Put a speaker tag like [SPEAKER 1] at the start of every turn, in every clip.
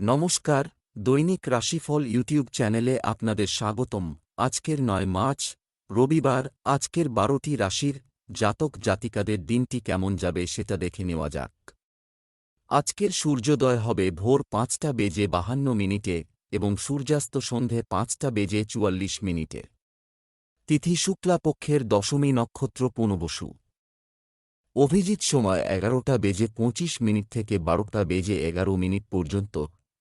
[SPEAKER 1] নমস্কার, দৈনিক রাশিফল ইউটিউব চ্যানেলে আপনাদের স্বাগতম। আজকের নয় মার্চ, রবিবার, আজকের বারোটি রাশির জাতক জাতিকাদের দিনটি কেমন যাবে সেটা দেখে নেওয়া যাক। আজকের সূর্যোদয় হবে ভোর পাঁচটা বেজে বাহান্ন মিনিটে এবং সূর্যাস্ত সন্ধে পাঁচটা বেজে চুয়াল্লিশ মিনিটে। তিথি শুক্লাপক্ষের দশমী নক্ষত্র পুনবসু অভিজিৎ সময় এগারোটা বেজে পঁচিশ মিনিট থেকে বারোটা বেজে এগারো মিনিট পর্যন্ত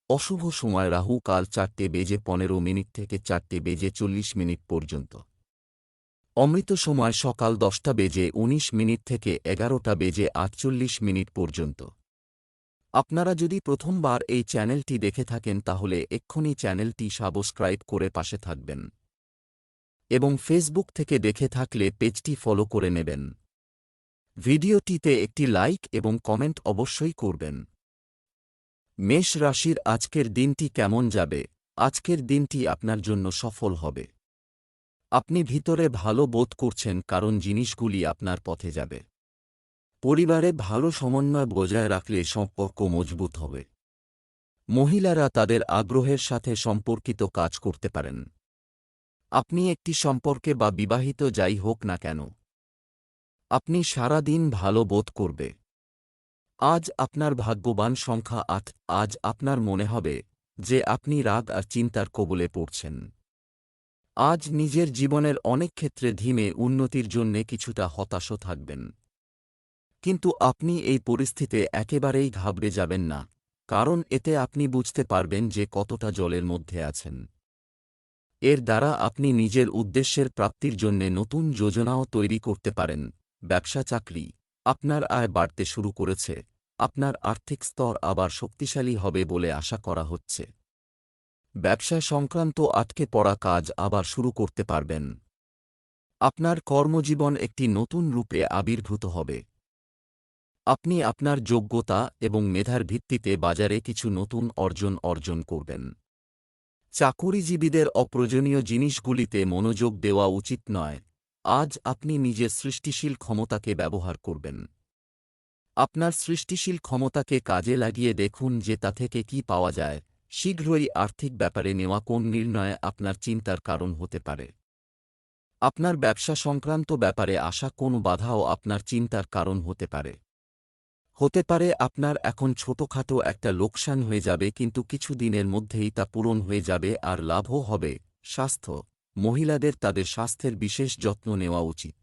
[SPEAKER 1] অশুভ সময় রাহু কাল চারটে বেজে পনেরো মিনিট থেকে চারটে বেজে চল্লিশ মিনিট পর্যন্ত। অমৃত সময় সকাল দশটা বেজে ১৯ মিনিট থেকে এগারোটা বেজে আটচল্লিশ মিনিট পর্যন্ত। আপনারা যদি প্রথমবার এই চ্যানেলটি দেখে থাকেন তাহলে এক্ষুনি চ্যানেলটি সাবস্ক্রাইব করে পাশে থাকবেন। এবং ফেসবুক থেকে দেখে থাকলে পেজটি ফলো করে নেবেন। ভিডিওটিতে একটি লাইক এবং কমেন্ট অবশ্যই করবেন। মেষ রাশির আজকের দিনটি কেমন যাবে? আজকের দিনটি আপনার জন্য সফল হবে। আপনি ভিতরে ভালো বোধ করছেন কারণ জিনিসগুলি আপনার পথে যাবে। পরিবারে ভালো সমন্বয় বজায় রাখলে সম্পর্ক মজবুত হবে। মহিলারা তাদের আগ্রহের সাথে সম্পর্কিত কাজ করতে পারেন। আপনি একটি সম্পর্কে বা বিবাহিত যাই হোক না কেন, আপনি সারা দিন ভালো বোধ করবে। আজ আপনার ভাগ্যবান সংখ্যা আট, আজ আপনার মনে হবে যে আপনি রাগ আর চিন্তার কবলে পড়ছেন। আজ নিজের জীবনের অনেক ক্ষেত্রে ধীমে উন্নতির জন্যে কিছুটা হতাশও থাকবেন। কিন্তু আপনি এই পরিস্থিতিতে একেবারেই ঘাবড়ে যাবেন না, কারণ এতে আপনি বুঝতে পারবেন যে কতটা জলের মধ্যে আছেন। এর দ্বারা আপনি নিজের উদ্দেশ্যের প্রাপ্তির জন্যে নতুন যোজনাও তৈরি করতে পারেন, ব্যবসা চাকরি। আপনার আয় বাড়তে শুরু করেছে। আপনার আর্থিক স্তর আবার শক্তিশালী হবে বলে আশা করা হচ্ছে। ব্যবসা সংক্রান্ত আটকে পড়া কাজ আবার শুরু করতে পারবেন। আপনার কর্মজীবন একটি নতুন রূপে আবির্ভূত হবে। আপনি আপনার যোগ্যতা এবং মেধার ভিত্তিতে বাজারে কিছু নতুন অর্জন অর্জন করবেন। চাকুরিজীবীদের অপ্রয়োজনীয় জিনিসগুলিতে মনোযোগ দেওয়া উচিত নয়। আজ আপনি নিজের সৃষ্টিশীল ক্ষমতাকে ব্যবহার করবেন। আপনার সৃষ্টিশীল ক্ষমতাকে কাজে লাগিয়ে দেখুন যে তা থেকে কি পাওয়া যায়। শীঘ্রই আর্থিক ব্যাপারে নেওয়া কোন নির্ণয় আপনার চিন্তার কারণ হতে পারে। আপনার ব্যবসা সংক্রান্ত ব্যাপারে আসা কোন বাধাও আপনার চিন্তার কারণ হতে পারে। হতে পারে আপনার এখন ছোটখাটো একটা লোকসান হয়ে যাবে কিন্তু কিছু দিনের মধ্যেই তা পূরণ হয়ে যাবে আর লাভও হবে। স্বাস্থ্য মহিলাদের তাদের স্বাস্থ্যের বিশেষ যত্ন নেওয়া উচিত।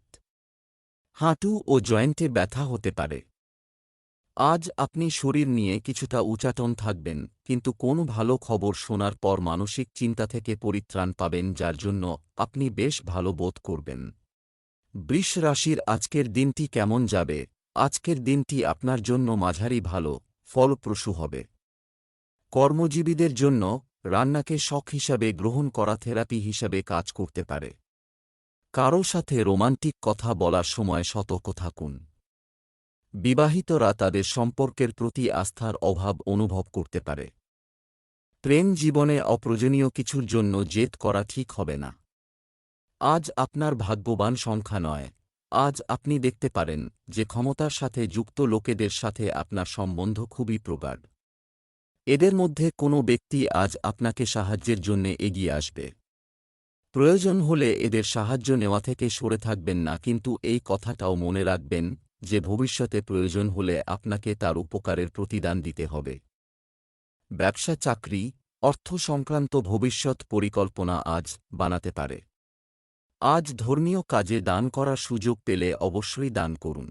[SPEAKER 1] হাঁটু ও জয়েন্টে ব্যথা হতে পারে। আজ আপনি শরীর নিয়ে কিছুটা উচাটন থাকবেন, কিন্তু কোনো ভালো খবর শোনার পর মানসিক চিন্তা থেকে পরিত্রাণ পাবেন, যার জন্য আপনি বেশ ভালো বোধ করবেন। বৃষ রাশির আজকের দিনটি কেমন যাবে? আজকের দিনটি আপনার জন্য মাঝারি ভালো, ফলপ্রসূ হবে। কর্মজীবীদের জন্য রান্নাকে শখ হিসাবে গ্রহণ করা থেরাপি হিসাবে কাজ করতে পারে। কারও সাথে রোমান্টিক কথা বলার সময় সতর্ক থাকুন। বিবাহিতরা তাদের সম্পর্কের প্রতি আস্থার অভাব অনুভব করতে পারে। প্রেম জীবনে অপ্রয়োজনীয় কিছুর জন্য জেদ করা ঠিক হবে না। আজ আপনার ভাগ্যবান সংখ্যা নয়। আজ আপনি দেখতে পারেন যে ক্ষমতার সাথে যুক্ত লোকেদের সাথে আপনার সম্বন্ধ খুবই প্রগাঢ়। এদের মধ্যে কোনো ব্যক্তি আজ আপনাকে সাহায্যের জন্য এগিয়ে আসবে। প্রয়োজন হলে এদের সাহায্য নেওয়া থেকে সরে থাকবেন না, কিন্তু এই কথাটাও মনে রাখবেন যে ভবিষ্যতে প্রয়োজন হলে আপনাকে তার উপকারের প্রতিদান দিতে হবে। ব্যবসা চাকরি, অর্থ সংক্রান্ত ভবিষ্যৎ পরিকল্পনা আজ বানাতে পারে। আজ ধর্মীয় কাজে দান করার সুযোগ পেলে অবশ্যই দান করুন।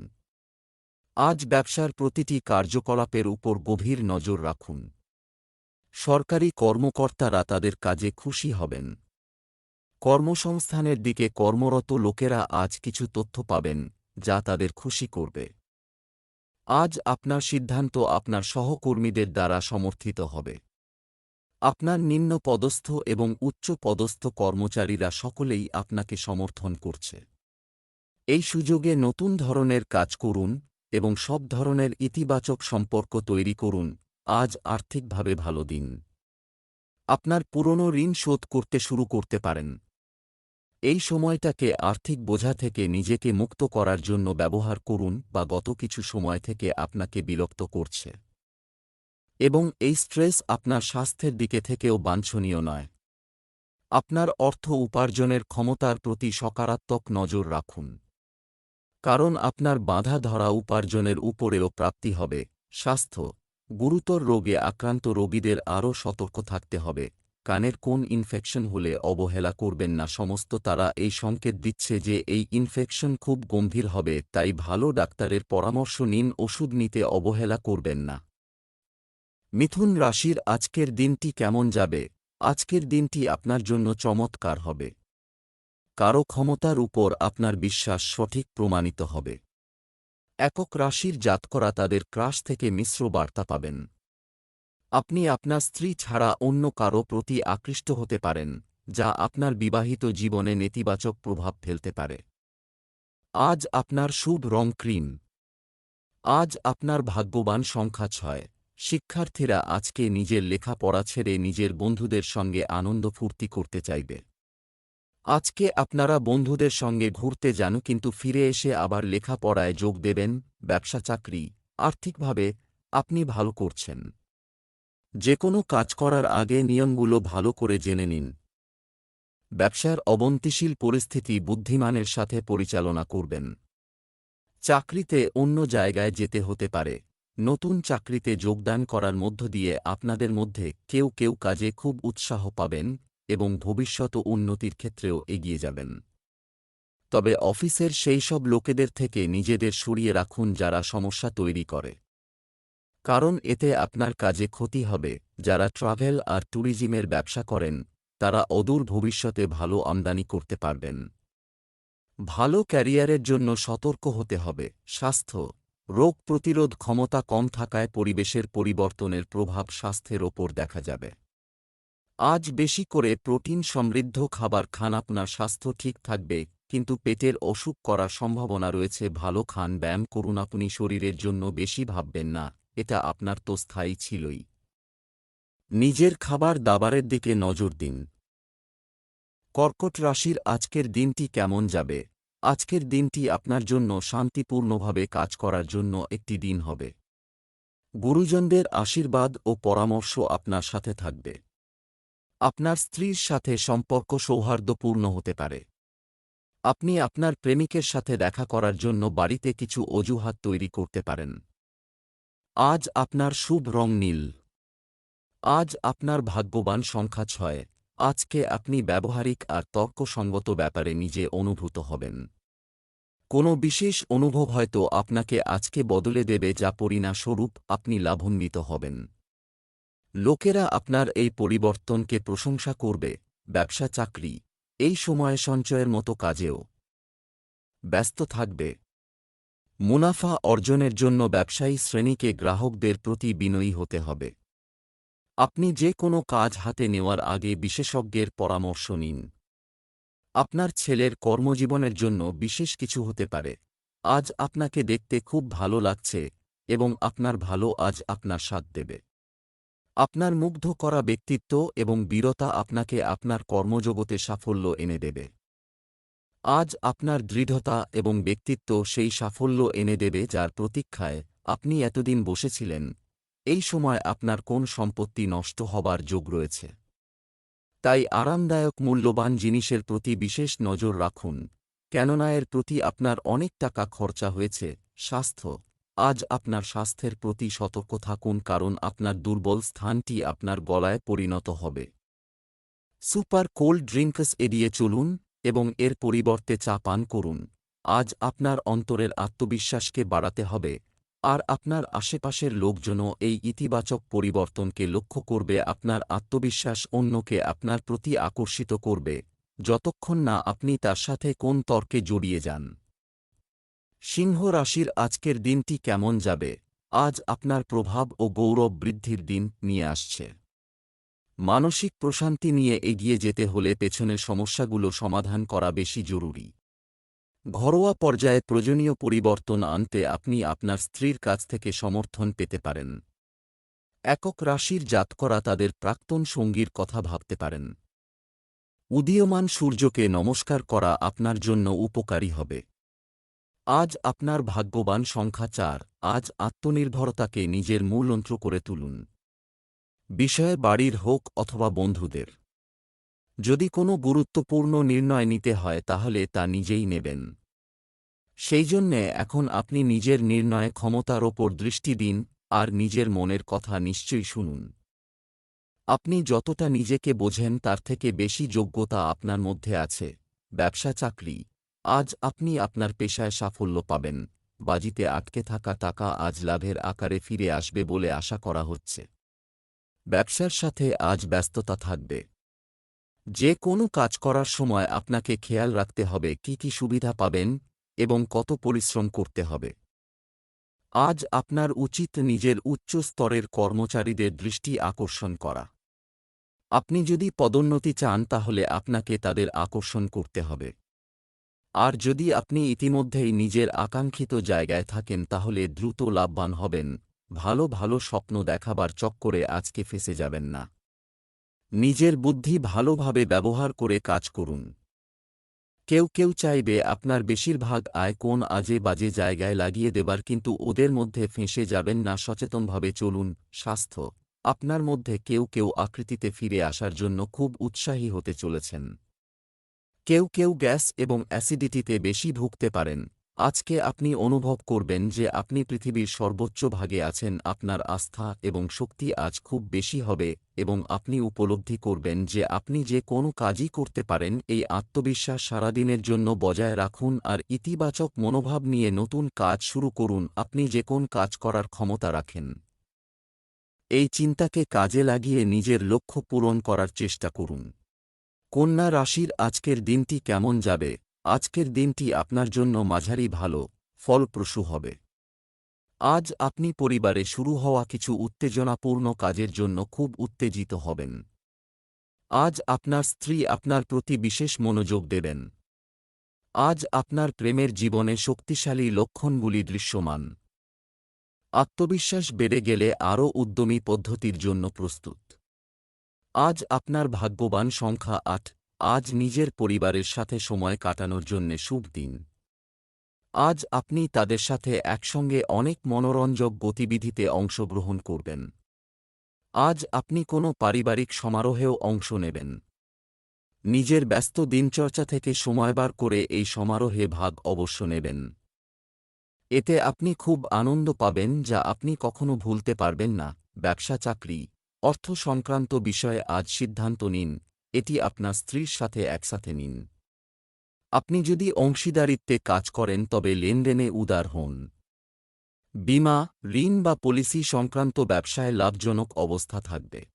[SPEAKER 1] আজ ব্যবসার প্রতিটি কার্যকলাপের উপর গভীর নজর রাখুন। সরকারি কর্মকর্তারা তাদের কাজে খুশি হবেন। কর্মসংস্থানের দিকে কর্মরত লোকেরা আজ কিছু তথ্য পাবেন, যা তাদের খুশি করবে। আজ আপনার সিদ্ধান্ত আপনার সহকর্মীদের দ্বারা সমর্থিত হবে। আপনার নিম্ন পদস্থ এবং উচ্চ পদস্থ কর্মচারীরা সকলেই আপনাকে সমর্থন করছে। এই সুযোগে নতুন ধরনের কাজ করুন এবং সব ধরনের ইতিবাচক সম্পর্ক তৈরি করুন। আজ আর্থিকভাবে ভালো দিন। আপনার পুরনো ঋণ শোধ করতে শুরু করতে পারেন। এই সময়টাকে আর্থিক বোঝা থেকে নিজেকে মুক্ত করার জন্য ব্যবহার করুন বা গত কিছু সময় থেকে আপনাকে বিরক্ত করছে। এবং এই স্ট্রেস আপনার স্বাস্থ্যের দিকে থেকেও বাঞ্ছনীয় নয়। আপনার অর্থ উপার্জনের ক্ষমতার প্রতি সকারাত্মক নজর রাখুন। কারণ আপনার বাধা ধরা উপার্জনের উপরেও প্রাপ্তি হবে, স্বাস্থ্য। গুরুতর রোগে আক্রান্ত রোগীদের আরও সতর্ক থাকতে হবে। কানের কোন ইনফেকশন হলে অবহেলা করবেন না সমস্ত তারা এই সংকেত দিচ্ছে যে এই ইনফেকশন খুব গম্ভীর হবে, তাই ভালো ডাক্তারের পরামর্শ নিন, ওষুধ নিতে অবহেলা করবেন না। মিথুন রাশির আজকের দিনটি কেমন যাবে? আজকের দিনটি আপনার জন্য চমৎকার হবে। কারও ক্ষমতার উপর আপনার বিশ্বাস সঠিক প্রমাণিত হবে। একক রাশির জাতকরা তাদের ক্রাশ থেকে মিশ্র বার্তা পাবেন। আপনি আপনার স্ত্রী ছাড়া অন্য কারও প্রতি আকৃষ্ট হতে পারেন, যা আপনার বিবাহিত জীবনে নেতিবাচক প্রভাব ফেলতে পারে। আজ আপনার শুভ রং ক্রিম। আজ আপনার ভাগ্যবান সংখ্যা ছয়। শিক্ষার্থীরা আজকে নিজের লেখাপড়া ছেড়ে নিজের বন্ধুদের সঙ্গে আনন্দ ফুর্তি করতে চাইবে। আজকে আপনারা বন্ধুদের সঙ্গে ঘুরতে যান কিন্তু ফিরে এসে আবার লেখাপড়ায় যোগ দেবেন, ব্যবসা, চাকরি, আর্থিকভাবে আপনি ভালো করছেন। যে কোনো কাজ করার আগে নিয়মগুলো ভালো করে জেনে নিন। ব্যবসার অবন্তিশীল পরিস্থিতি বুদ্ধিমানের সাথে পরিচালনা করবেন। চাকরিতে অন্য জায়গায় যেতে হতে পারে। নতুন চাকরিতে যোগদান করার মধ্য দিয়ে আপনাদের মধ্যে কেউ কেউ কাজে খুব উৎসাহ পাবেন এবং ভবিষ্যৎ উন্নতির ক্ষেত্রেও এগিয়ে যাবেন। তবে অফিসের সেই সব লোকেদের থেকে নিজেদের সরিয়ে রাখুন যারা সমস্যা তৈরি করে। কারণ এতে আপনার কাজে ক্ষতি হবে। যারা ট্রাভেল আর ট্যুরিজমের ব্যবসা করেন, তারা অদূর ভবিষ্যতে ভালো আমদানি করতে পারবেন। ভালো ক্যারিয়ারের জন্য সতর্ক হতে হবে। স্বাস্থ্য, রোগ প্রতিরোধ ক্ষমতা কম থাকায় পরিবেশের পরিবর্তনের প্রভাব স্বাস্থ্যের ওপর দেখা যাবে। আজ বেশি করে প্রোটিন সমৃদ্ধ খাবার খান, আপনার স্বাস্থ্য ঠিক থাকবে, কিন্তু পেটের অসুখ করার সম্ভাবনা রয়েছে, ভালো খান, ব্যায়াম করুন, আপনি শরীরের জন্য বেশি ভাববেন না, এটা আপনার তো স্থায়ী ছিলই। নিজের খাবার দাবারের দিকে নজর দিন। কর্কট রাশির আজকের দিনটি কেমন যাবে? আজকের দিনটি আপনার জন্য শান্তিপূর্ণভাবে কাজ করার জন্য একটি দিন হবে। গুরুজনদের আশীর্বাদ ও পরামর্শ আপনার সাথে থাকবে। আপনার স্ত্রীর সাথে সম্পর্ক সৌহার্দ্যপূর্ণ হতে পারে। আপনি আপনার প্রেমিকের সাথে দেখা করার জন্য বাড়িতে কিছু অজুহাত তৈরি করতে পারেন। আজ আপনার শুভ রং নীল। আজ আপনার ভাগ্যবান সংখ্যা ছয়। আজকে আপনি ব্যবহারিক আর তর্কসঙ্গত ব্যাপারে নিজে অনুভূত হবেন। কোনো বিশেষ অনুভব হয়তো আপনাকে আজকে বদলে দেবে যা পরিণাস্বরূপ আপনি লাভান্বিত হবেন। লোকেরা আপনার এই পরিবর্তনকে প্রশংসা করবে, ব্যবসা চাকরি, এই সময়ে সঞ্চয়ের মতো কাজেও। ব্যস্ত থাকবে। মুনাফা অর্জনের জন্য ব্যবসায়ী শ্রেণীকে গ্রাহকদের প্রতি বিনয়ী হতে হবে। আপনি যে কোনো কাজ হাতে নেওয়ার আগে বিশেষজ্ঞের পরামর্শ নিন। আপনার ছেলের কর্মজীবনের জন্য বিশেষ কিছু হতে পারে। আজ আপনাকে দেখতে খুব ভালো লাগছে এবং আপনার ভালো আজ আপনার স্বাদ দেবে। আপনার মুগ্ধ করা ব্যক্তিত্ব এবং বীরতা আপনাকে আপনার কর্মজগতে সাফল্য এনে দেবে। আজ আপনার দৃঢ়তা এবং ব্যক্তিত্ব সেই সাফল্য এনে দেবে যার প্রতীক্ষায় আপনি এতদিন বসেছিলেন, এই সময় আপনার কোন সম্পত্তি নষ্ট হবার যোগ রয়েছে। তাই আরামদায়ক মূল্যবান জিনিসের প্রতি বিশেষ নজর রাখুন, কেননা এর প্রতি আপনার অনেক টাকা খরচা হয়েছে, স্বাস্থ্য আজ আপনার স্বাস্থ্যের প্রতি সতর্ক থাকুন কারণ আপনার দুর্বল স্থানটি আপনার গলায় পরিণত হবে। সুপার কোল্ড ড্রিঙ্কস এড়িয়ে চলুন এবং এর পরিবর্তে চা পান করুন। আজ আপনার অন্তরের আত্মবিশ্বাসকে বাড়াতে হবে। আর আপনার আশেপাশের লোকজনও এই ইতিবাচক পরিবর্তনকে লক্ষ্য করবে, আপনার আত্মবিশ্বাস অন্যকে আপনার প্রতি আকর্ষিত করবে। যতক্ষণ না আপনি তার সাথে কোন তর্কে জড়িয়ে যান। সিংহ রাশির আজকের দিনটি কেমন যাবে? আজ আপনার প্রভাব ও গৌরব বৃদ্ধির দিন নিয়ে আসছে। মানসিক প্রশান্তি নিয়ে এগিয়ে যেতে হলে পেছনের সমস্যাগুলো সমাধান করা বেশি জরুরি। ঘরোয়া পর্যায়ে প্রয়োজনীয় পরিবর্তন আনতে আপনি আপনার স্ত্রীর কাছ থেকে সমর্থন পেতে পারেন। একক রাশির জাতকরা তাদের প্রাক্তন সঙ্গীর কথা ভাবতে পারেন। উদীয়মান সূর্যকে নমস্কার করা আপনার জন্য উপকারী হবে। আজ আপনার ভাগ্যবান সংখ্যা চার। আজ আত্মনির্ভরতাকে নিজের মূলন্ত্র করে তুলুন। বিষয়ে বাড়ির হোক অথবা বন্ধুদের। যদি কোনো গুরুত্বপূর্ণ নির্ণয় নিতে হয় তাহলে তা নিজেই নেবেন। সেই জন্যে এখন আপনি নিজের নির্ণয়ে ক্ষমতার ওপর দৃষ্টি দিন আর নিজের মনের কথা নিশ্চয়ই শুনুন। আপনি যতটা নিজেকে বোঝেন তার থেকে বেশি যোগ্যতা আপনার মধ্যে আছে। ব্যবসা চাকরি আজ আপনি আপনার পেশায় সাফল্য পাবেন। বাজিতে আটকে থাকা টাকা আজ লাভের আকারে ফিরে আসবে বলে আশা করা হচ্ছে। ব্যবসার সাথে আজ ব্যস্ততা থাকবে। যে কোনো কাজ করার সময় আপনাকে খেয়াল রাখতে হবে কি কি সুবিধা পাবেন এবং কত পরিশ্রম করতে হবে। আজ আপনার উচিত নিজের উচ্চ স্তরের কর্মচারীদের দৃষ্টি আকর্ষণ করা। আপনি যদি পদোন্নতি চান তাহলে আপনাকে তাদের আকর্ষণ করতে হবে। আর যদি আপনি ইতিমধ্যেই নিজের আকাঙ্ক্ষিত জায়গায় থাকেন, তাহলে দ্রুত লাভবান হবেন। ভালো ভালো স্বপ্ন দেখাবার চক্করে আজকে ফেসে যাবেন না। নিজের বুদ্ধি ভালোভাবে ব্যবহার করে কাজ করুন। কেউ কেউ চাইবে আপনার বেশিরভাগ আয় কোন আজে বাজে জায়গায় লাগিয়ে দেবার, কিন্তু ওদের মধ্যে ফেঁসে যাবেন না। সচেতনভাবে চলুন। স্বাস্থ্য। আপনার মধ্যে কেউ কেউ আকৃতিতে ফিরে আসার জন্য খুব উৎসাহী হতে চলেছেন। কেউ কেউ গ্যাস এবং অ্যাসিডিটিতে বেশি ভুগতে পারেন। আজকে আপনি অনুভব করবেন যে আপনি পৃথিবীর সর্বোচ্চ ভাগে আছেন, আপনার আস্থা এবং শক্তি আজ খুব বেশি হবে এবং আপনি উপলব্ধি করবেন যে আপনি যে কোনো কাজই করতে পারেন, এই আত্মবিশ্বাস সারাদিনের জন্য বজায় রাখুন আর ইতিবাচক মনোভাব নিয়ে নতুন কাজ শুরু করুন, আপনি যে কোন কাজ করার ক্ষমতা রাখেন। এই চিন্তাকে কাজে লাগিয়ে নিজের লক্ষ্য পূরণ করার চেষ্টা করুন। কন্যা রাশির আজকের দিনটি কেমন যাবে? আজকের দিনটি আপনার জন্য মাঝারি ভালো, ফলপ্রসূ হবে। আজ আপনি পরিবারে শুরু হওয়া কিছু উত্তেজনাপূর্ণ কাজের জন্য খুব উত্তেজিত হবেন। আজ আপনার স্ত্রী আপনার প্রতি বিশেষ মনোযোগ দেবেন। আজ আপনার প্রেমের জীবনে শক্তিশালী লক্ষণগুলি দৃশ্যমান। আত্মবিশ্বাস বেড়ে গেলে আরও উদ্যমী পদ্ধতির জন্য প্রস্তুত। আজ আপনার ভাগ্যবান সংখ্যা আট। আজ নিজের পরিবারের সাথে সময় কাটানোর জন্যে শুভ দিন। আজ আপনি তাদের সাথে একসঙ্গে অনেক মনোরঞ্জক গতিবিধিতে অংশগ্রহণ করবেন। আজ আপনি কোনো পারিবারিক সমারোহেও অংশ নেবেন। নিজের ব্যস্ত দিনচর্চা থেকে সময় বার করে এই সমারোহে ভাগ অবশ্য নেবেন। এতে আপনি খুব আনন্দ পাবেন যা আপনি কখনো ভুলতে পারবেন না। ব্যবসা চাকরি অর্থ সংক্রান্ত বিষয়ে আজ সিদ্ধান্ত নিন, এটি আপনার স্ত্রীর সাথে একসাথে নিন। আপনি যদি অংশীদারিত্বে কাজ করেন, তবে লেনদেনে উদার হন। বিমা, ঋণ বা পলিসি সংক্রান্ত ব্যবসায় লাভজনক অবস্থা থাকবে।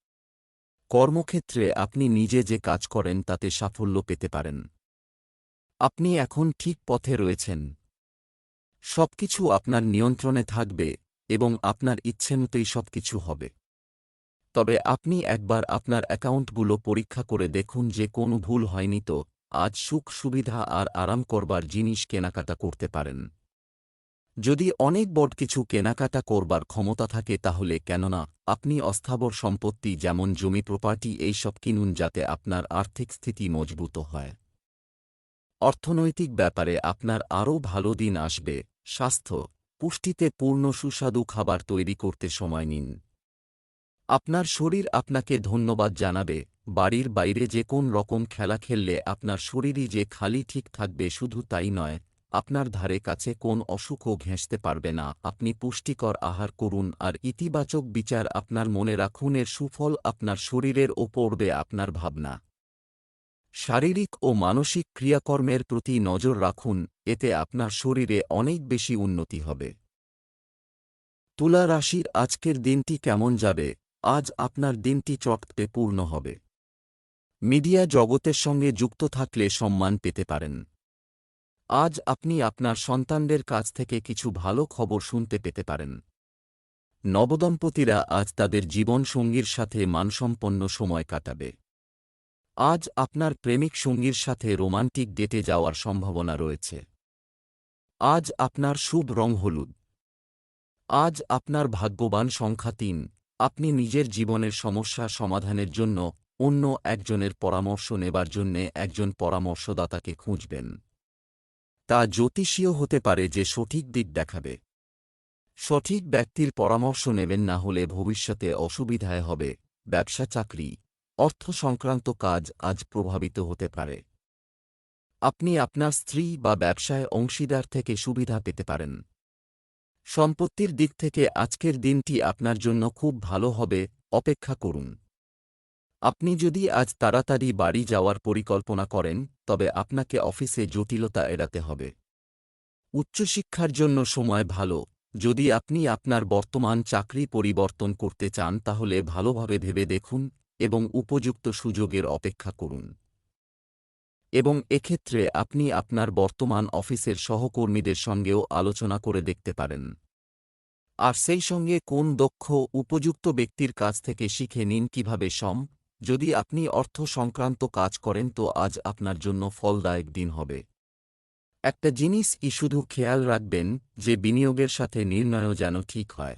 [SPEAKER 1] কর্মক্ষেত্রে আপনি নিজে যে কাজ করেন, তাতে সাফল্য পেতে পারেন। আপনি এখন ঠিক পথে রয়েছেন। সবকিছু আপনার নিয়ন্ত্রণে থাকবে এবং আপনার ইচ্ছেমতোই সবকিছু হবে। তবে আপনি একবার আপনার অ্যাকাউন্টগুলো পরীক্ষা করে দেখুন যে কোনো ভুল হয়নি তো। আজ সুখ, সুবিধা আর আরাম করবার জিনিস কেনাকাটা করতে পারেন। যদি অনেক বড় কিছু কেনাকাটা করবার ক্ষমতা থাকে তাহলে কেননা, আপনি অস্থাবর সম্পত্তি যেমন জমি প্রপার্টি এইসব কিনুন যাতে আপনার আর্থিক স্থিতি মজবুত হয়। অর্থনৈতিক ব্যাপারে আপনার আরও ভালো দিন আসবে। স্বাস্থ্য, পুষ্টিতে পূর্ণ সুস্বাদু খাবার তৈরি করতে সময় নিন। আপনার শরীর আপনাকে ধন্যবাদ জানাবে, বাড়ির বাইরে যে কোন রকম খেলা খেললে আপনার শরীরই যে খালি ঠিক থাকবে শুধু তাই নয়, আপনার ধারে কাছে কোন অসুখও ঘেঁষতে পারবে না, আপনি পুষ্টিকর আহার করুন আর ইতিবাচক বিচার আপনার মনে রাখুন এর সুফল আপনার শরীরের ওপরবে আপনার ভাবনা। শারীরিক ও মানসিক ক্রিয়াকর্মের প্রতি নজর রাখুন, এতে আপনার শরীরে অনেক বেশি উন্নতি হবে। তুলা রাশির আজকের দিনটি কেমন যাবে? আজ আপনার দিনটি চটকে পূর্ণ হবে। মিডিয়া জগতের সঙ্গে যুক্ত থাকলে সম্মান পেতে পারেন। আজ আপনি আপনার সন্তানদের কাছ থেকে কিছু ভালো খবর শুনতে পেতে পারেন। নবদম্পতিরা আজ তাদের জীবনসঙ্গীর সাথে মানসম্পন্ন সময় কাটাবে। আজ আপনার প্রেমিক সঙ্গীর সাথে রোমান্টিক ডেটে যাওয়ার সম্ভাবনা রয়েছে। আজ আপনার শুভ রং হলুদ। আজ আপনার ভাগ্যবান সংখ্যা তিন। আপনি নিজের জীবনের সমস্যা সমাধানের জন্য অন্য একজনের পরামর্শ নেবার জন্যে একজন পরামর্শদাতাকে খুঁজবেন। তা জ্যোতিষীয় হতে পারে যে সঠিক দিক দেখাবে। সঠিক ব্যক্তির পরামর্শ নেবেন না হলে ভবিষ্যতে অসুবিধায় হবে, ব্যবসা চাকরি, অর্থ সংক্রান্ত কাজ আজ প্রভাবিত হতে পারে। আপনি আপনার স্ত্রী বা ব্যবসায় অংশীদার থেকে সুবিধা পেতে পারেন। সম্পত্তির দিক থেকে আজকের দিনটি আপনার জন্য খুব ভালো হবে, অপেক্ষা করুন। আপনি যদি আজ তাড়াতাড়ি বাড়ি যাওয়ার পরিকল্পনা করেন, তবে আপনাকে অফিসে জটিলতা এড়াতে হবে। উচ্চশিক্ষার জন্য সময় ভালো। যদি আপনি আপনার বর্তমান চাকরি পরিবর্তন করতে চান, তাহলে ভালোভাবে ভেবে দেখুন এবং উপযুক্ত সুযোগের অপেক্ষা করুন। এবং এক্ষেত্রে আপনি আপনার বর্তমান অফিসের সহকর্মীদের সঙ্গেও আলোচনা করে দেখতে পারেন। আর সেই সঙ্গে কোন দক্ষ, উপযুক্ত ব্যক্তির কাছ থেকে শিখে নিন কীভাবে সম, যদি আপনি অর্থ সংক্রান্ত কাজ করেন তো আজ আপনার জন্য ফলদায়ক দিন হবে। একটা জিনিস ই শুধু খেয়াল রাখবেন যে বিনিয়োগের সাথে নির্ণয়ও যেন ঠিক হয়।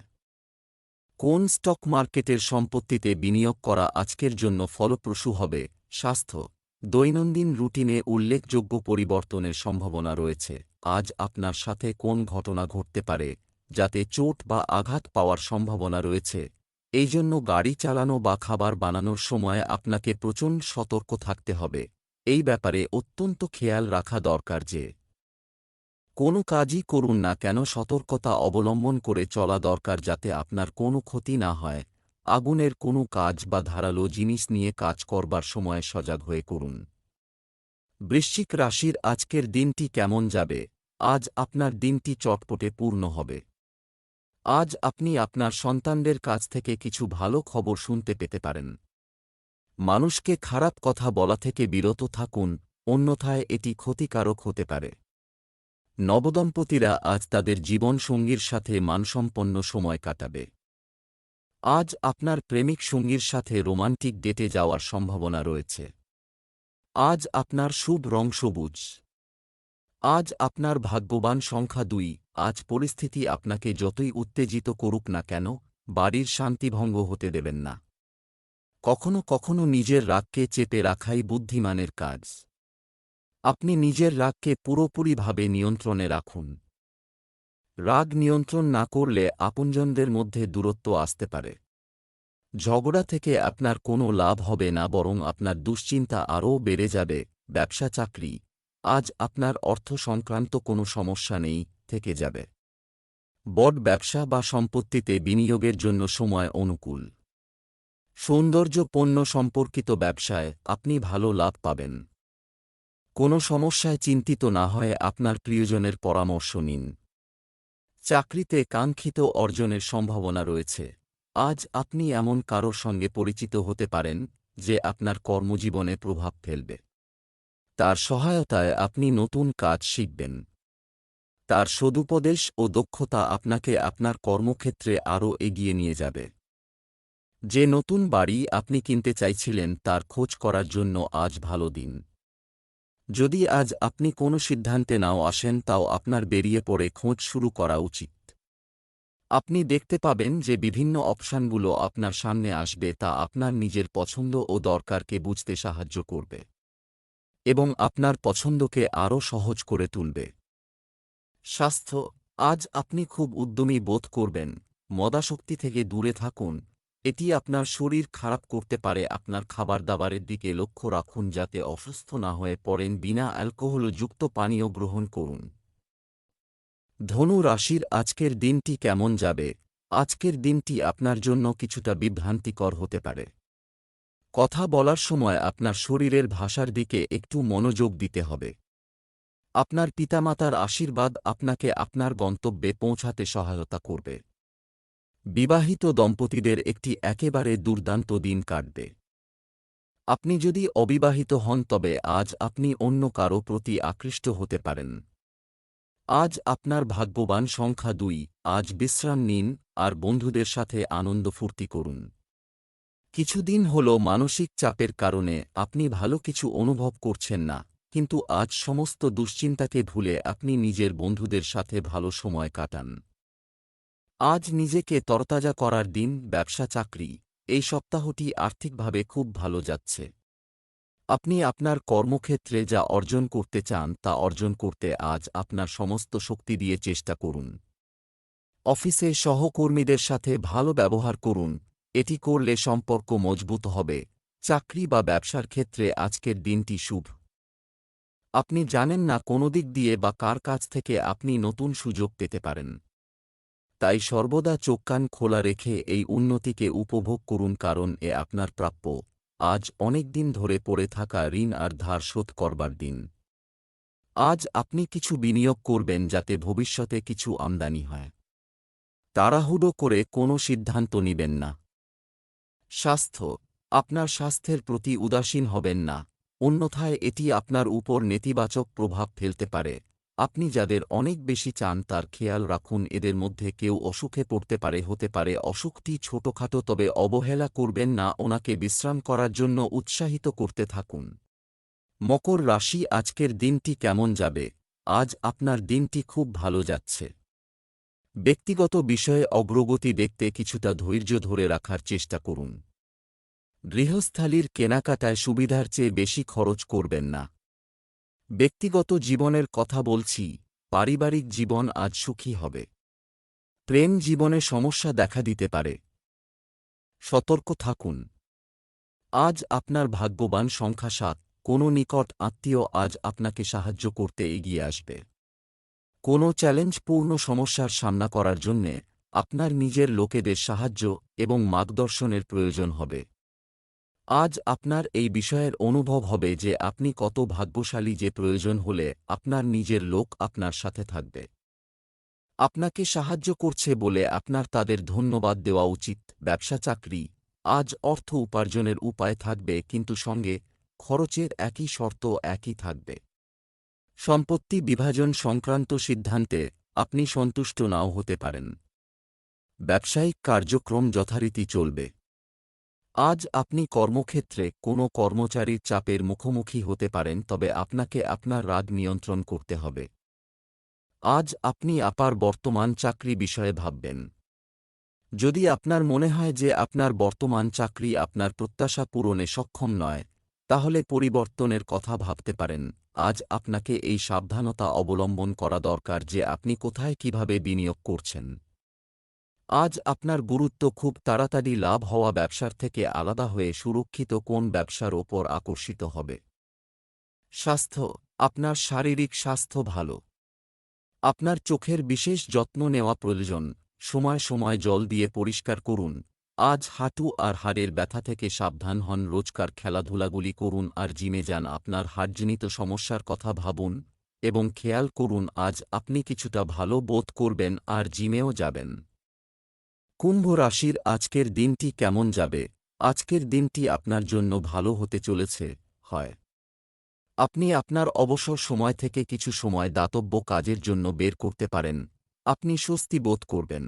[SPEAKER 1] কোন স্টক মার্কেটের সম্পত্তিতে বিনিয়োগ করা আজকের জন্য ফলপ্রসূ হবে, স্বাস্থ্য। দৈনন্দিন রুটিনে উল্লেখযোগ্য পরিবর্তনের সম্ভাবনা রয়েছে। আজ আপনার সাথে কোন ঘটনা ঘটতে পারে, যাতে চোট বা আঘাত পাওয়ার সম্ভাবনা রয়েছে? এই জন্য গাড়ি চালানো বা খাবার বানানোর সময় আপনাকে প্রচণ্ড সতর্ক থাকতে হবে। এই ব্যাপারে অত্যন্ত খেয়াল রাখা দরকার যে, কোনো কাজই করুন না কেন সতর্কতা অবলম্বন করে চলা দরকার যাতে আপনার কোনো ক্ষতি না হয়। আগুনের কোনো কাজ বা ধারালো জিনিস নিয়ে কাজ করবার সময় সজাগ হয়ে করুন। বৃশ্চিক রাশির আজকের দিনটি কেমন যাবে? আজ আপনার দিনটি চটপটে পূর্ণ হবে। আজ আপনি আপনার সন্তানদের কাছ থেকে কিছু ভালো খবর শুনতে পেতে পারেন। মানুষকে খারাপ কথা বলা থেকে বিরত থাকুন, অন্যথায় এটি ক্ষতিকারক হতে পারে। নবদম্পতিরা আজ তাদের জীবনসঙ্গীর সাথে মানসম্পন্ন সময় কাটাবে। আজ আপনার প্রেমিক সঙ্গীর সাথে রোমান্টিক ডেটে যাওয়ার সম্ভাবনা রয়েছে। আজ আপনার শুভ রং সবুজ। আজ আপনার ভাগ্যবান সংখ্যা দুই। আজ পরিস্থিতি আপনাকে যতই উত্তেজিত করুক না কেন, বাড়ির শান্তিভঙ্গ হতে দেবেন না। কখনো কখনো নিজের রাগকে চেপে রাখাই বুদ্ধিমানের কাজ। আপনি নিজের রাগকে পুরোপুরিভাবে নিয়ন্ত্রণে রাখুন। রাগ নিয়ন্ত্রণ না করলে আপনজনদের মধ্যে দূরত্ব আসতে পারে। ঝগড়া থেকে আপনার কোনো লাভ হবে না, বরং আপনার দুশ্চিন্তা আরও বেড়ে যাবে, ব্যবসা, চাকরি। আজ আপনার অর্থ সংক্রান্ত কোনো সমস্যা নেই, থেকে যাবে। বট ব্যবসা বা সম্পত্তিতে বিনিয়োগের জন্য সময় অনুকূল। সৌন্দর্য পণ্য সম্পর্কিত ব্যবসায় আপনি ভালো লাভ পাবেন। কোনো সমস্যায় চিন্তিত না হয়ে আপনার প্রিয়জনের পরামর্শ নিন। চাকরিতে কাঙ্ক্ষিত অর্জনের সম্ভাবনা রয়েছে। আজ আপনি এমন কারোর সঙ্গে পরিচিত হতে পারেন, যে আপনার কর্মজীবনে প্রভাব ফেলবে। তার সহায়তায় আপনি নতুন কাজ শিখবেন। তার সদুপদেশ ও দক্ষতা আপনাকে আপনার কর্মক্ষেত্রে আরও এগিয়ে নিয়ে যাবে। যে নতুন বাড়ি আপনি কিনতে চাইছিলেন, তার খোঁজ করার জন্য আজ ভালো দিন। যদি আজ আপনি কোনো সিদ্ধান্তে নাও আসেন, তাও আপনার বেরিয়ে পড়ে খোঁজ শুরু করা উচিত। আপনি দেখতে পাবেন যে বিভিন্ন অপশানগুলো আপনার সামনে আসবে, তা আপনার নিজের পছন্দ ও দরকারকে বুঝতে সাহায্য করবে এবং আপনার পছন্দকে আরও সহজ করে তুলবে। স্বাস্থ্য, আজ আপনি খুব উদ্যমী বোধ করবেন, মদাশক্তি থেকে দূরে থাকুন এটি আপনার শরীর খারাপ করতে পারে। আপনার খাবার দাবারের দিকে লক্ষ্য রাখুন যাতে অসুস্থ না হয়ে পড়েন বিনা অ্যালকোহলযুক্ত পানীয় গ্রহণ করুন। ধনু রাশির আজকের দিনটি কেমন যাবে? আজকের দিনটি আপনার জন্য কিছুটা বিভ্রান্তিকর হতে পারে। কথা বলার সময় আপনার শরীরের ভাষার দিকে একটু মনোযোগ দিতে হবে। আপনার পিতামাতার আশীর্বাদ আপনাকে আপনার গন্তব্যে পৌঁছাতে সহায়তা করবে। বিবাহিত দম্পতিদের একটি একেবারে দুর্দান্ত দিন কাটবে। আপনি যদি অবিবাহিত হন, তবে আজ আপনি অন্য কারও প্রতি আকৃষ্ট হতে পারেন। আজ আপনার ভাগ্যবান সংখ্যা দুই, আজ বিশ্রাম নিন আর বন্ধুদের সাথে আনন্দ ফুর্তি করুন। কিছুদিন হল মানসিক চাপের কারণে আপনি ভালো কিছু অনুভব করছেন না, কিন্তু আজ সমস্ত দুশ্চিন্তাকে ভুলে আপনি নিজের বন্ধুদের সাথে ভালো সময় কাটান। আজ নিজেকে তরতাজা করার দিন, ব্যবসা, চাকরি, এই সপ্তাহটি আর্থিকভাবে খুব ভালো যাচ্ছে। আপনি আপনার কর্মক্ষেত্রে যা অর্জন করতে চান, তা অর্জন করতে আজ আপনার সমস্ত শক্তি দিয়ে চেষ্টা করুন। অফিসে সহকর্মীদের সাথে ভালো ব্যবহার করুন, এটি করলে সম্পর্ক মজবুত হবে। চাকরি বা ব্যবসার ক্ষেত্রে আজকের দিনটি শুভ। আপনি জানেন না কোনো দিক দিয়ে বা কার কাছ থেকে আপনি নতুন সুযোগ পেতে পারেন। তাই সর্বদা চোখ কান খোলা রেখে এই উন্নতিকে উপভোগ করুন কারণ এ আপনার প্রাপ্য। আজ অনেক দিন ধরে পড়ে থাকা ঋণ আর ধার শোধ করবার দিন। আজ আপনি কিছু বিনিয়োগ করবেন যাতে ভবিষ্যতে কিছু আমদানি হয়। তাড়াহুড়ো করে কোনো সিদ্ধান্ত নিবেন না। স্বাস্থ্য, আপনার স্বাস্থ্যের প্রতি উদাসীন হবেন না। অন্যথায় এটি আপনার উপর নেতিবাচক প্রভাব ফেলতে পারে। আপনি যাদের অনেক বেশি চান তার খেয়াল রাখুন, এদের মধ্যে কেউ অসুখে পড়তে পারে, হতে পারে অসুখটি ছোটখাটো তবে অবহেলা করবেন না, ওনাকে বিশ্রাম করার জন্য উৎসাহিত করতে থাকুন। মকর রাশি, আজকের দিনটি কেমন যাবে? আজ আপনার দিনটি খুব ভালো যাচ্ছে। ব্যক্তিগত বিষয়ে অগ্রগতি দেখতে কিছুটা ধৈর্য ধরে রাখার চেষ্টা করুন। গৃহস্থালির কেনাকাটায় সুবিধার চেয়ে বেশি খরচ করবেন না। ব্যক্তিগত জীবনের কথা বলছি, পারিবারিক জীবন আজ সুখী হবে। প্রেম জীবনে সমস্যা দেখা দিতে পারে। সতর্ক থাকুন। আজ আপনার ভাগ্যবান সংখ্যা সাত, কোনো নিকট আত্মীয় আজ আপনাকে সাহায্য করতে এগিয়ে আসবে। কোনো চ্যালেঞ্জপূর্ণ সমস্যার সামনা করার জন্যে আপনার নিজের লোকেদের সাহায্য এবং মার্গদর্শনের প্রয়োজন হবে। আজ আপনার এই বিষয়ের অনুভব হবে যে আপনি কত ভাগ্যশালী যে প্রয়োজন হলে আপনার নিজের লোক আপনার সাথে থাকবে। আপনাকে সাহায্য করছে বলে আপনার তাদের ধন্যবাদ দেওয়া উচিত। ব্যবসা, চাকরি, আজ অর্থ উপার্জনের উপায় থাকবে কিন্তু সঙ্গে খরচের একই শর্ত একই থাকবে। সম্পত্তি বিভাজন সংক্রান্ত সিদ্ধান্তে আপনি সন্তুষ্ট নাও হতে পারেন। ব্যবসায়িক কার্যক্রম যথারীতি চলবে। আজ আপনি কর্মক্ষেত্রে কোনো কর্মচারীর চাপের মুখোমুখি হতে পারেন, তবে আপনাকে আপনার রাগ নিয়ন্ত্রণ করতে হবে। আজ আপনি আপার বর্তমান চাকরি বিষয়ে ভাববেন। যদি আপনার মনে হয় যে আপনার বর্তমান চাকরি আপনার প্রত্যাশা পূরণে সক্ষম নয়, তাহলে পরিবর্তনের কথা ভাবতে পারেন। আজ আপনাকে এই সাবধানতা অবলম্বন করা দরকার যে আপনি কোথায় কীভাবে বিনিয়োগ করছেন। আজ আপনার গুরুত্ব খুব তাড়াতাড়ি লাভ হওয়া ব্যবসার থেকে আলাদা হয়ে সুরক্ষিত কোন ব্যবসার ওপর আকর্ষিত হবে? স্বাস্থ্য, আপনার শারীরিক স্বাস্থ্য ভালো। আপনার চোখের বিশেষ যত্ন নেওয়া প্রয়োজন। সময় সময় জল দিয়ে পরিষ্কার করুন। আজ হাঁটু আর হাড়ের ব্যথা থেকে সাবধান হন। রোজকার খেলাধুলাগুলি করুন আর জিমে যান। আপনার হাড়জনিত সমস্যার কথা ভাবুন এবং খেয়াল করুন, আজ আপনি কিছুটা ভালো বোধ করবেন আর জিমেও যাবেন। কুম্ভ রাশির আজকের দিনটি কেমন যাবে? আজকের দিনটি আপনার জন্য ভালো হতে চলেছে, হয়। আপনি আপনার অবসর সময় থেকে কিছু সময় দাতব্য কাজের জন্য বের করতে পারেন। আপনি স্বস্তি বোধ করবেন।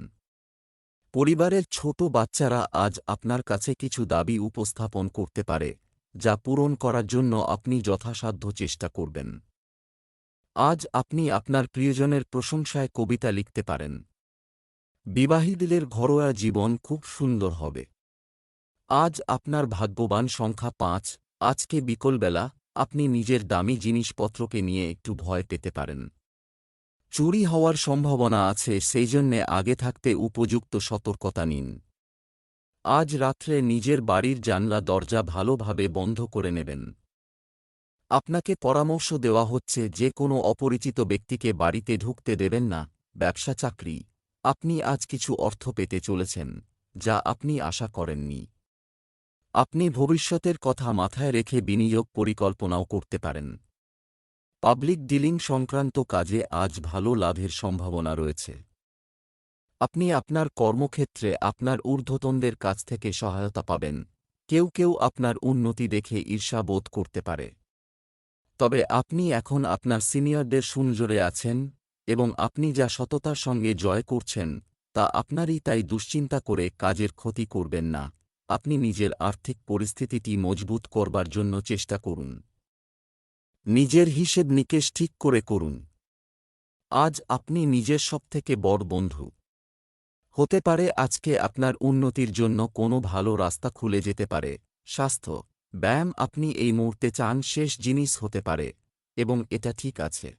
[SPEAKER 1] পরিবারের ছোট বাচ্চারা আজ আপনার কাছে কিছু দাবি উপস্থাপন করতে পারে, যা পূরণ করার জন্য আপনি যথাসাধ্য চেষ্টা করবেন। আজ আপনি আপনার প্রিয়জনের প্রশংসায় কবিতা লিখতে পারেন। বিবাহীদের ঘরোয়া জীবন খুব সুন্দর হবে। আজ আপনার ভাগ্যবান সংখ্যা পাঁচ, আজকে বিকলবেলা আপনি নিজের দামি জিনিসপত্রকে নিয়ে একটু ভয় পেতে পারেন। চুরি হওয়ার সম্ভাবনা আছে, সেই জন্যে আগে থাকতে উপযুক্ত সতর্কতা নিন। আজ রাত্রে নিজের বাড়ির জানলা দরজা ভালোভাবে বন্ধ করে নেবেন। আপনাকে পরামর্শ দেওয়া হচ্ছে, যে কোনো অপরিচিত ব্যক্তিকে বাড়িতে ঢুকতে দেবেন না, ব্যবসা চাকরি। আপনি আজ কিছু অর্থ পেতে চলেছেন, যা আপনি আশা করেননি। আপনি ভবিষ্যতের কথা মাথায় রেখে বিনিয়োগ পরিকল্পনাও করতে পারেন। পাবলিক ডিলিং সংক্রান্ত কাজে আজ ভালো লাভের সম্ভাবনা রয়েছে। আপনি আপনার কর্মক্ষেত্রে আপনার ঊর্ধ্বতনদের কাছ থেকে সহায়তা পাবেন। কেউ কেউ আপনার উন্নতি দেখে ঈর্ষা বোধ করতে পারে। তবে আপনি এখন আপনার সিনিয়রদের সুনজরে আছেন এবং আপনি যা সততার সঙ্গে জয় করছেন, তা আপনারই তাই দুশ্চিন্তা করে কাজের ক্ষতি করবেন না। আপনি নিজের আর্থিক পরিস্থিতিটি মজবুত করবার জন্য চেষ্টা করুন। নিজের হিসেব নিকেশ ঠিক করে করুন। আজ আপনি নিজের সবথেকে বড় বন্ধু। হতে পারে আজকে আপনার উন্নতির জন্য কোনো ভালো রাস্তা খুলে যেতে পারে। স্বাস্থ্য, ব্যায়াম আপনি এই মুহূর্তে চান শেষ জিনিস হতে পারে, এবং এটা ঠিক আছে।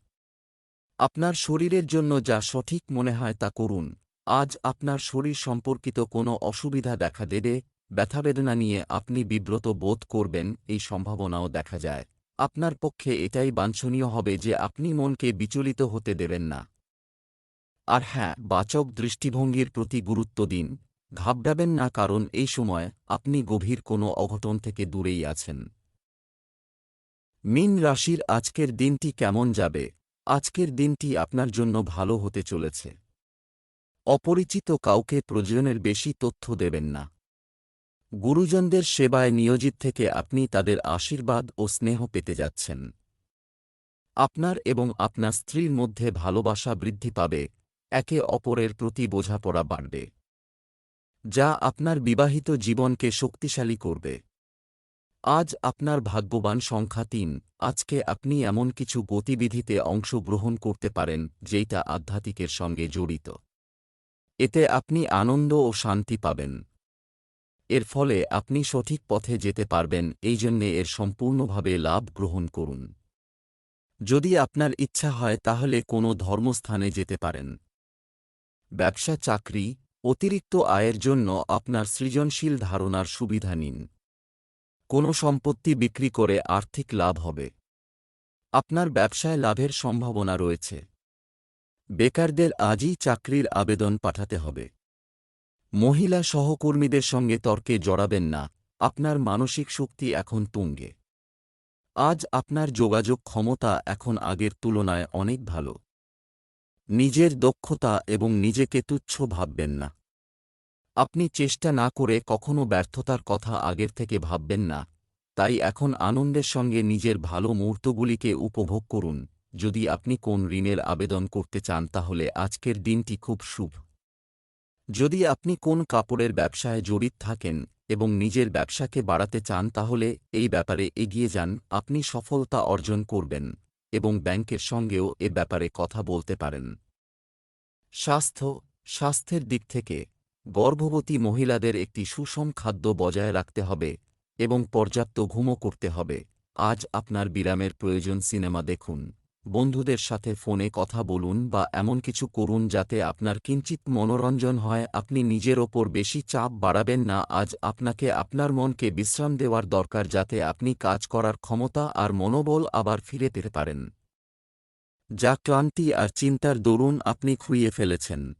[SPEAKER 1] আপনার শরীরের জন্য যা সঠিক মনে হয় তা করুন। আজ আপনার শরীর সম্পর্কিত কোনো অসুবিধা দেখা দেবে, ব্যথাবেদনা নিয়ে আপনি বিব্রত বোধ করবেন, এই সম্ভাবনাও দেখা যায়। আপনার পক্ষে এটাই বাঞ্ছনীয় হবে যে আপনি মনকে বিচলিত হতে দেবেন না। আর হ্যাঁ বাচক দৃষ্টিভঙ্গির প্রতি গুরুত্ব দিন। ঘাবড়াবেন না কারণ এই সময় আপনি গভীর কোনো অঘটন থেকে দূরেই আছেন। মিন রাশির আজকের দিনটি কেমন যাবে? আজকের দিনটি আপনার জন্য ভালো হতে চলেছে। অপরিচিত কাউকে প্রয়োজনের বেশি তথ্য দেবেন না। গুরুজনদের সেবায় নিয়োজিত থেকে আপনি তাদের আশীর্বাদ ও স্নেহ পেতে যাচ্ছেন। আপনার এবং আপনার স্ত্রীর মধ্যে ভালোবাসা বৃদ্ধি পাবে, একে অপরের প্রতি বোঝাপড়া বাড়বে। যা আপনার বিবাহিত জীবনকে শক্তিশালী করবে। আজ আপনার ভাগ্যবান সংখ্যা তিন। আজকে আপনি এমন কিছু গতিবিধিতে অংশগ্রহণ করতে পারেন, যেইটা আধ্যাত্মিকের সঙ্গে জড়িত। এতে আপনি আনন্দ ও শান্তি পাবেন। এর ফলে আপনি সঠিক পথে যেতে পারবেন এই জন্যে এর সম্পূর্ণভাবে লাভ গ্রহণ করুন। যদি আপনার ইচ্ছা হয়, তাহলে কোনো ধর্মস্থানে যেতে পারেন। ব্যবসা, চাকরি, অতিরিক্ত আয়ের জন্য আপনার সৃজনশীল ধারণার সুবিধা নিন। কোনো সম্পত্তি বিক্রি করে আর্থিক লাভ হবে। আপনার ব্যবসায় লাভের সম্ভাবনা রয়েছে। বেকারদের আজই চাকরির আবেদন পাঠাতে হবে। মহিলা সহকর্মীদের সঙ্গে তর্কে জড়াবেন না, আপনার মানসিক শক্তি এখন তুঙ্গে। আজ আপনার যোগাযোগ ক্ষমতা এখন আগের তুলনায় অনেক ভালো। নিজের দক্ষতা এবং নিজেকে তুচ্ছ ভাববেন না। আপনি চেষ্টা না করে কখনো ব্যর্থতার কথা আগের থেকে ভাববেন না। তাই এখন আনন্দের সঙ্গে নিজের ভালো মুহূর্তগুলিকে উপভোগ করুন। যদি আপনি কোন ঋণের আবেদন করতে চান তাহলে আজকের দিনটি খুব শুভ। যদি আপনি কোন কাপড়ের ব্যবসায় জড়িত থাকেন এবং নিজের ব্যবসাকে বাড়াতে চান তাহলে এই ব্যাপারে এগিয়ে যান, আপনি সফলতা অর্জন করবেন এবং ব্যাংকের সঙ্গেও এ ব্যাপারে কথা বলতে পারেন। স্বাস্থ্য, স্বাস্থ্যের দিক থেকে গর্ভবতী মহিলাদের একটি সুষম খাদ্য বজায় রাখতে হবে এবং পর্যাপ্ত ঘুমও করতে হবে। আজ আপনার বিরামের প্রয়োজন সিনেমা দেখুন। বন্ধুদের সাথে ফোনে কথা বলুন বা এমন কিছু করুন যাতে আপনার কিঞ্চিত মনোরঞ্জন হয়, আপনি নিজের ওপর বেশি চাপ বাড়াবেন না। আজ আপনাকে আপনার মনকে বিশ্রাম দেওয়ার দরকার যাতে আপনি কাজ করার ক্ষমতা আর মনোবল আবার ফিরে পেতে পারেন। যা ক্লান্তি আর চিন্তার দরুন আপনি খুইয়ে ফেলেছেন।